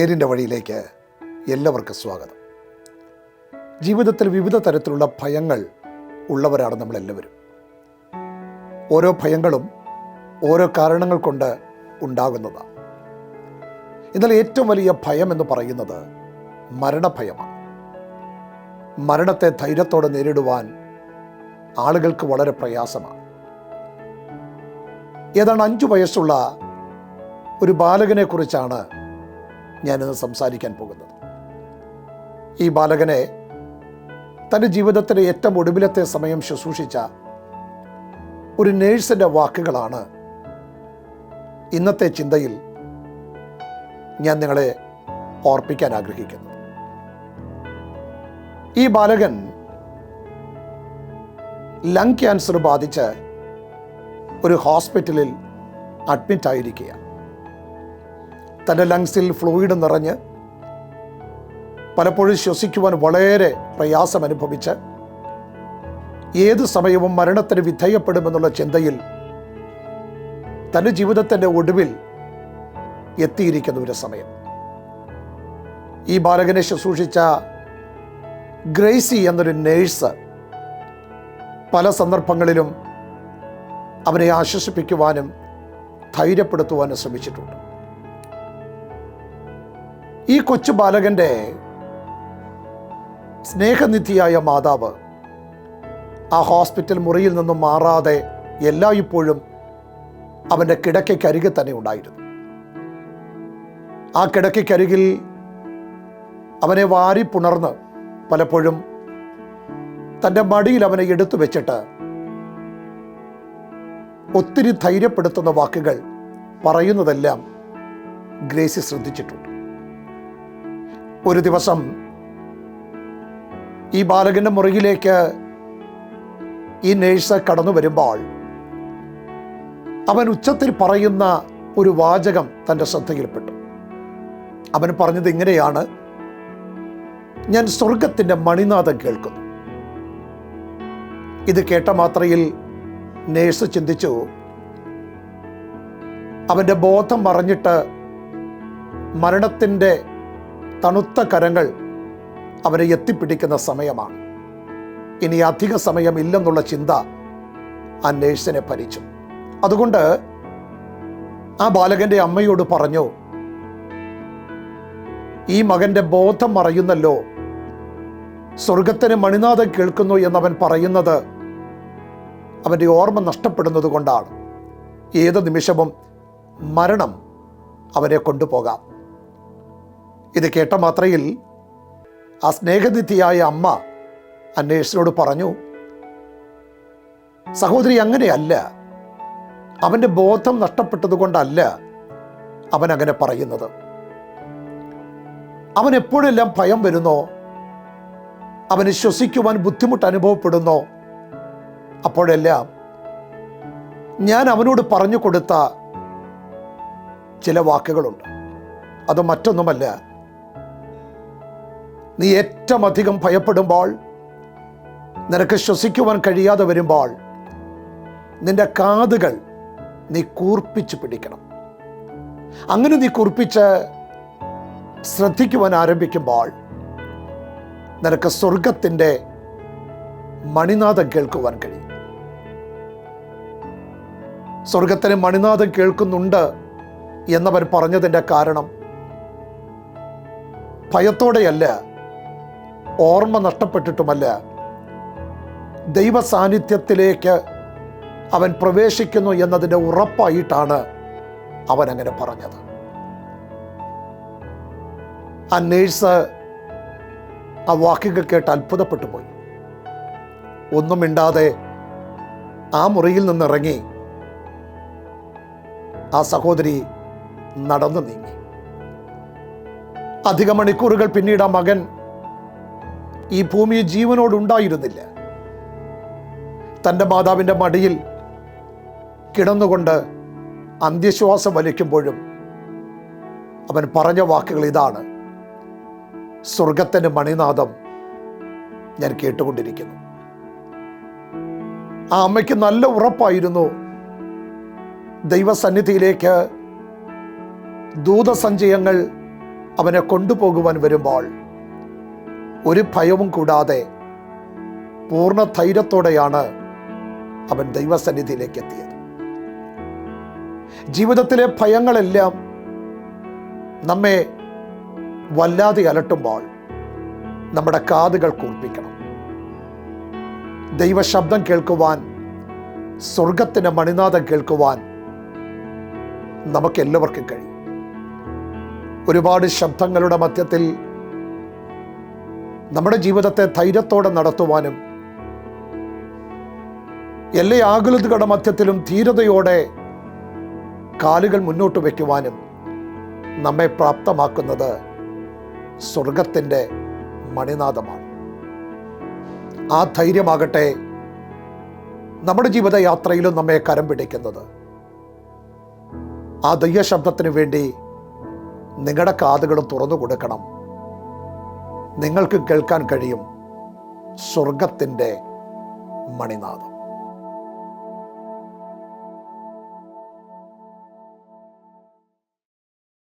നേരിന്റെ വഴിയിലേക്ക് എല്ലാവർക്കും സ്വാഗതം. ജീവിതത്തിൽ വിവിധ തരത്തിലുള്ള ഭയങ്ങൾ ഉള്ളവരാണ് നമ്മളെല്ലാവരും. ഓരോ ഭയങ്ങളും ഓരോ കാരണങ്ങൾ കൊണ്ട് ഉണ്ടാകുന്നതാണ് എന്നാൽ ഏറ്റവും വലിയ ഭയം എന്ന് പറയുന്നത് മരണഭയമാണ്. മരണത്തെ ധൈര്യത്തോടെ നേരിടുവാൻ ആളുകൾക്ക് വളരെ പ്രയാസമാണ്. ഏതാണ്ട് അഞ്ചു വയസ്സുള്ള ഒരു ബാലകനെ കുറിച്ചാണ് ഞാനിന്ന് സംസാരിക്കാൻ പോകുന്നത്. ഈ ബാലകനെ തന്റെ ജീവിതത്തിലെ ഏറ്റവും ഒടുവിലത്തെ സമയം ശുശ്രൂഷിച്ച ഒരു നേഴ്സിന്റെ വാക്കുകളാണ് ഇന്നത്തെ ചിന്തയിൽ ഞാൻ നിങ്ങളെ ഓർപ്പിക്കാൻ ആഗ്രഹിക്കുന്നു ഈ ബാലകൻ ലങ് ക്യാൻസർ ബാധിച്ച് ഒരു ഹോസ്പിറ്റലിൽ അഡ്മിറ്റ് ആയിരിക്കുകയാണ്. തന്റെ ലങ്സിൽ ഫ്ലൂയിഡ് നിറഞ്ഞ് പലപ്പോഴും ശ്വസിക്കുവാൻ വളരെ പ്രയാസം അനുഭവിച്ച് ഏത് സമയവും മരണത്തിന് വിധേയപ്പെടുമെന്നുള്ള ചിന്തയിൽ തന്റെ ജീവിതത്തിന്റെ ഒടുവിൽ എത്തിയിരിക്കുന്ന ഒരു സമയം. ഈ ബാലകനെ ശുശ്രൂഷിച്ച ഗ്രേസി എന്നൊരു നേഴ്സ് പല സന്ദർഭങ്ങളിലും അവനെ ആശ്വസിപ്പിക്കുവാനും ധൈര്യപ്പെടുത്തുവാനും ശ്രമിച്ചിട്ടുണ്ട്. ഈ കൊച്ചു ബാലകന്റെ സ്നേഹനിധിയായ മാതാവ് ആ ഹോസ്പിറ്റൽ മുറിയിൽ നിന്നും മാറാതെ എല്ലായ്പ്പോഴും അവന്റെ കിടക്കയ്ക്കരികിൽ തന്നെ ഉണ്ടായിരുന്നു. ആ കിടക്കയ്ക്കരികിൽ അവനെ വാരി പുണർന്ന് പലപ്പോഴും തന്റെ മടിയിൽ അവനെ എടുത്തു വെച്ചിട്ട് ഒത്തിരി ധൈര്യപ്പെടുത്തുന്ന വാക്കുകൾ പറയുന്നതെല്ലാം ഗ്രേസി ശ്രദ്ധിച്ചിട്ടുണ്ട്. ഒരു ദിവസം ഈ ബാലകന്റെ മുറിയിലേക്ക് ഈ നേഴ്സ് കടന്നു വരുമ്പോൾ അവൻ ഉച്ചത്തിൽ പറയുന്ന ഒരു വാചകം തന്റെ ശ്രദ്ധയിൽപ്പെട്ടു. അവൻ പറഞ്ഞത് ഇങ്ങനെയാണ് ഞാൻ സ്വർഗത്തിന്റെ മണിനാഥം കേൾക്കുന്നു. ഇത് കേട്ട മാത്രയിൽ നേഴ്സ് ചിന്തിച്ചു അവന്റെ ബോധം മറഞ്ഞിട്ട് മരണത്തിന്റെ തണുത്ത കരങ്ങൾ അവരെ എത്തിപ്പിടിക്കുന്ന സമയമാണ്. ഇനി അധിക സമയം ഇല്ലെന്നുള്ള ചിന്ത ആ നേഴ്സിനെ ഭരിച്ചു അതുകൊണ്ട് ആ ബാലകന്റെ അമ്മയോട് പറഞ്ഞു ഈ മകന്റെ ബോധം മറയുന്നല്ലോ. സ്വർഗത്തിന് മണിനാഥം കേൾക്കുന്നു എന്നവൻ പറയുന്നത് അവന്റെ ഓർമ്മ നഷ്ടപ്പെടുന്നത് കൊണ്ടാണ്. ഏത് നിമിഷവും മരണം അവരെ കൊണ്ടുപോകാം. ഇത് കേട്ട മാത്രയിൽ ആ സ്നേഹനിധിയായ അമ്മ അന്വേഷനോട് പറഞ്ഞു സഹോദരി അങ്ങനെയല്ല. അവന്റെ ബോധം നഷ്ടപ്പെട്ടതുകൊണ്ടല്ല അവൻ അങ്ങനെ പറയുന്നത്. അവൻ എപ്പോഴെല്ലാം ഭയം വരുന്നോ അവന് ശ്വസിക്കുവാൻ ബുദ്ധിമുട്ട് അനുഭവപ്പെടുന്നോ അപ്പോഴെല്ലാം ഞാൻ അവനോട് പറഞ്ഞു കൊടുത്ത ചില വാക്കുകളുണ്ട്. അത് മറ്റൊന്നുമല്ല. നീ ഏറ്റവും അധികം ഭയപ്പെടുമ്പോൾ നിനക്ക് ശ്വസിക്കുവാൻ കഴിയാതെ വരുമ്പോൾ നിന്റെ കാതുകൾ നീ കൂർപ്പിച്ച് പിടിക്കണം. അങ്ങനെ നീ കൂർപ്പിച്ച് ശ്രദ്ധിക്കുവാൻ ആരംഭിക്കുമ്പോൾ നിനക്ക് സ്വർഗത്തിന്റെ മണിനാഥം കേൾക്കുവാൻ കഴിയും. സ്വർഗത്തിന് മണിനാഥം കേൾക്കുന്നുണ്ട് എന്നവർ പറഞ്ഞതിന്റെ കാരണം ഭയത്തോടെയല്ല ഓർമ്മ നഷ്ടപ്പെട്ടിട്ടുമല്ല. ദൈവ സാന്നിധ്യത്തിലേക്ക് അവൻ പ്രവേശിക്കുന്നു എന്നതിന്റെ ഉറപ്പായിട്ടാണ് അവൻ അങ്ങനെ പറഞ്ഞത്. ആ നേഴ്സ് ആ വാക്കുകൾ കേട്ട് അത്ഭുതപ്പെട്ടു പോയി. ഒന്നും മിണ്ടാതെ ആ മുറിയിൽ നിന്നിറങ്ങി ആ സഹോദരി നടന്നു നീങ്ങി. അധിക മണിക്കൂറുകൾ പിന്നീട് ആ മകൻ ഈ ഭൂമിയിൽ ജീവനോടുണ്ടായിരുന്നില്ല. തന്റെ മാതാവിന്റെ മടിയിൽ കിടന്നുകൊണ്ട് അന്ത്യശ്വാസം വലിക്കുമ്പോഴും അവൻ പറഞ്ഞ വാക്കുകൾ ഇതാണ്. സ്വർഗത്തിന്റെ മണിനാഥം ഞാൻ കേട്ടുകൊണ്ടിരിക്കുന്നു. ആ അമ്മയ്ക്ക് നല്ല ഉറപ്പായിരുന്നു ദൈവസന്നിധിയിലേക്ക് ദൂതസഞ്ചയങ്ങൾ അവനെ കൊണ്ടുപോകുവാൻ വരുമ്പോൾ. ഒരു ഭയവും കൂടാതെ പൂർണ ധൈര്യത്തോടെയാണ് അവൻ ദൈവസന്നിധിയിലേക്ക് എത്തിയത് ജീവിതത്തിലെ ഭയങ്ങളെല്ലാം നമ്മെ വല്ലാതെ അലട്ടുമ്പോൾ നമ്മുടെ കാതുകൾ കൂർപ്പിക്കണം. ദൈവശബ്ദം കേൾക്കുവാൻ സ്വർഗത്തിന്റെ മണിനാഥം കേൾക്കുവാൻ നമുക്കെല്ലാവർക്കും കഴിയും. ഒരുപാട് ശബ്ദങ്ങളുടെ മധ്യത്തിൽ നമ്മുടെ ജീവിതത്തെ ധൈര്യത്തോടെ നടത്തുവാനും എല്ലാ ആകുലതകളുടെ മധ്യത്തിലും ധീരതയോടെ കാലുകൾ മുന്നോട്ട് വയ്ക്കുവാനും നമ്മെ പ്രാപ്തമാക്കുന്നത് സ്വർഗത്തിന്റെ മണിനാഥമാണ്. ആ ധൈര്യമാകട്ടെ നമ്മുടെ ജീവിതയാത്രയിലും നമ്മെ കരം പിടിക്കുന്നത്. ആ ദൈവശബ്ദത്തിന് വേണ്ടി നിങ്ങളുടെ കാതുകളും തുറന്നു കൊടുക്കണം. നിങ്ങൾക്ക് കേൾക്കാൻ കഴിയും സ്വർഗത്തിന്റെ മണിനാഥം.